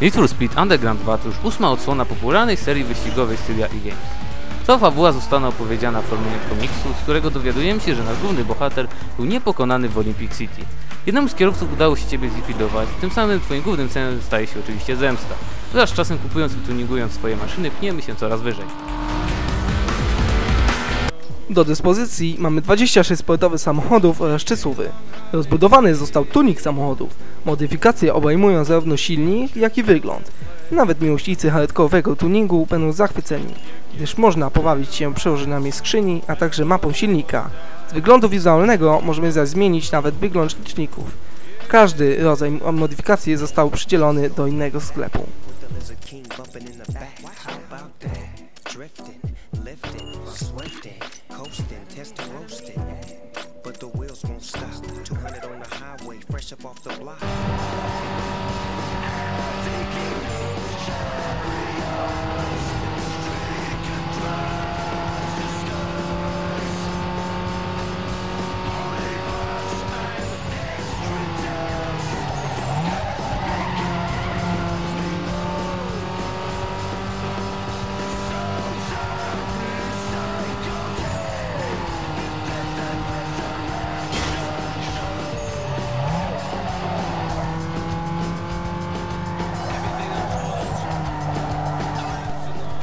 Need for Speed Underground 2 to już ósma odsłona popularnej serii wyścigowej studia e-games. Cała fabuła została opowiedziana w formie komiksu, z którego dowiadujemy się, że nasz główny bohater był niepokonany w Olympic City. Jednemu z kierowców udało się ciebie zlikwidować, tym samym twoim głównym celem staje się oczywiście zemsta. Wraz z czasem kupując i tuningując swoje maszyny, pniemy się coraz wyżej. Do dyspozycji mamy 26 sportowych samochodów oraz 3 suwy. Rozbudowany został tunik samochodów. Modyfikacje obejmują zarówno silnik, jak i wygląd. Nawet miłośnicy hardkorowego tuningu będą zachwyceni, gdyż można pobawić się przełożeniami skrzyni, a także mapą silnika. Z wyglądu wizualnego możemy zaś zmienić nawet wygląd liczników. Każdy rodzaj modyfikacji został przydzielony do innego sklepu. Drifting, lifting, swifting, coasting, testing, roasting. Fresh up off the block.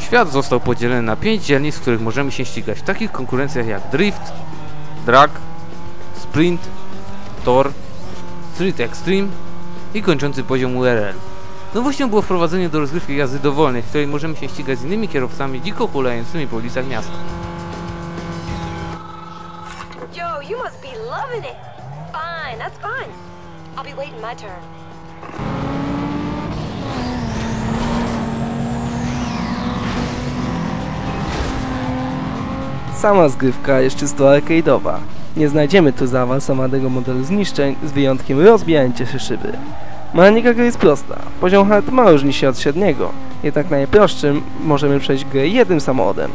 Świat został podzielony na 5 dzielnic, w których możemy się ścigać w takich konkurencjach jak Drift, Drag, Sprint, Tor, Street Extreme i kończący poziom URL. Nowością było wprowadzenie do rozgrywki jazdy dowolnej, w której możemy się ścigać z innymi kierowcami dziko hulającymi po ulicach miasta. Joe, you must be loving it. Fine, that's fine. I'll be waiting my turn. Sama zgrywka jest czysto arcade'owa. Nie znajdziemy tu zaawansowanego modelu zniszczeń z wyjątkiem rozbijającej się szyby. Mechanika gry jest prosta. Poziom hard ma różni się od średniego. Jednak najprostszym możemy przejść grę jednym samochodem.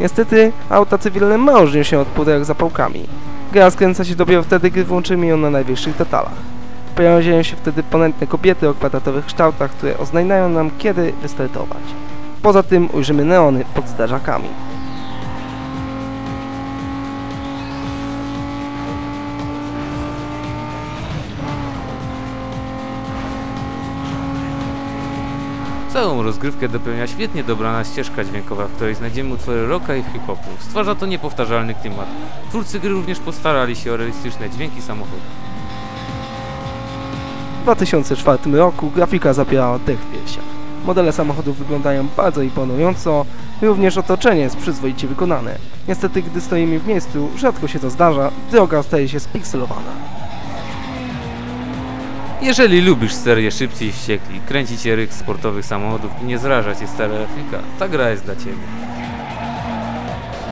Niestety auta cywilne mało różnią się od pudełek z zapałkami. Gra skręca się dopiero wtedy, gdy włączymy ją na najwyższych detalach. Pojawiają się wtedy ponętne kobiety o kwadratowych kształtach, które oznajmiają nam kiedy wystartować. Poza tym ujrzymy neony pod zdarzakami. Całą rozgrywkę dopełnia świetnie dobrana ścieżka dźwiękowa, w której znajdziemy utwory rocka i hip-hopu. Stwarza to niepowtarzalny klimat. Twórcy gry również postarali się o realistyczne dźwięki samochodu. W 2004 roku grafika zapierała w piersiach. Modele samochodów wyglądają bardzo imponująco, również otoczenie jest przyzwoicie wykonane. Niestety, gdy stoimy w miejscu, rzadko się to zdarza, droga staje się spikselowana. Jeżeli lubisz serię Szybcy i Wściekli, kręcić ryk sportowych samochodów i nie zraża cię stara grafika, ta gra jest dla ciebie.